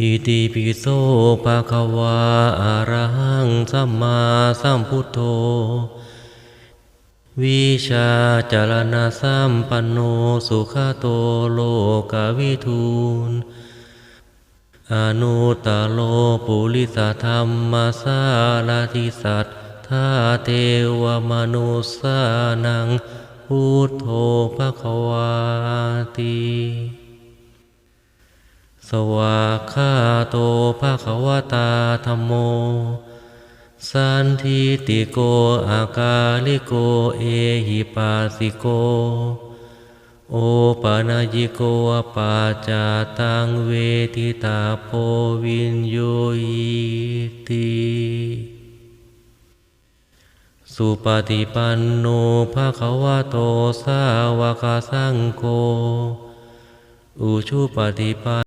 อิติปิโสภะคะวาอะระหังสัมมาสัมพุทโธ วิชาจารณะสัมปันโนสุขโตโลกวิทูนอนุตตโลปุริสธรรมสารทิสัทธาเทวมนุสสานังพุทโธภะคะวาติ สวากขาโตภะคะวตาธรรมโม สันทิติโกอากาลิโกเอหิปัสสิโก โอปะนายิโกปาจาตังเวทิตาโพวินโยอิติสุปฏิปันโนภะคะวะโตสาวกสังโฆอุชุปฏิปัน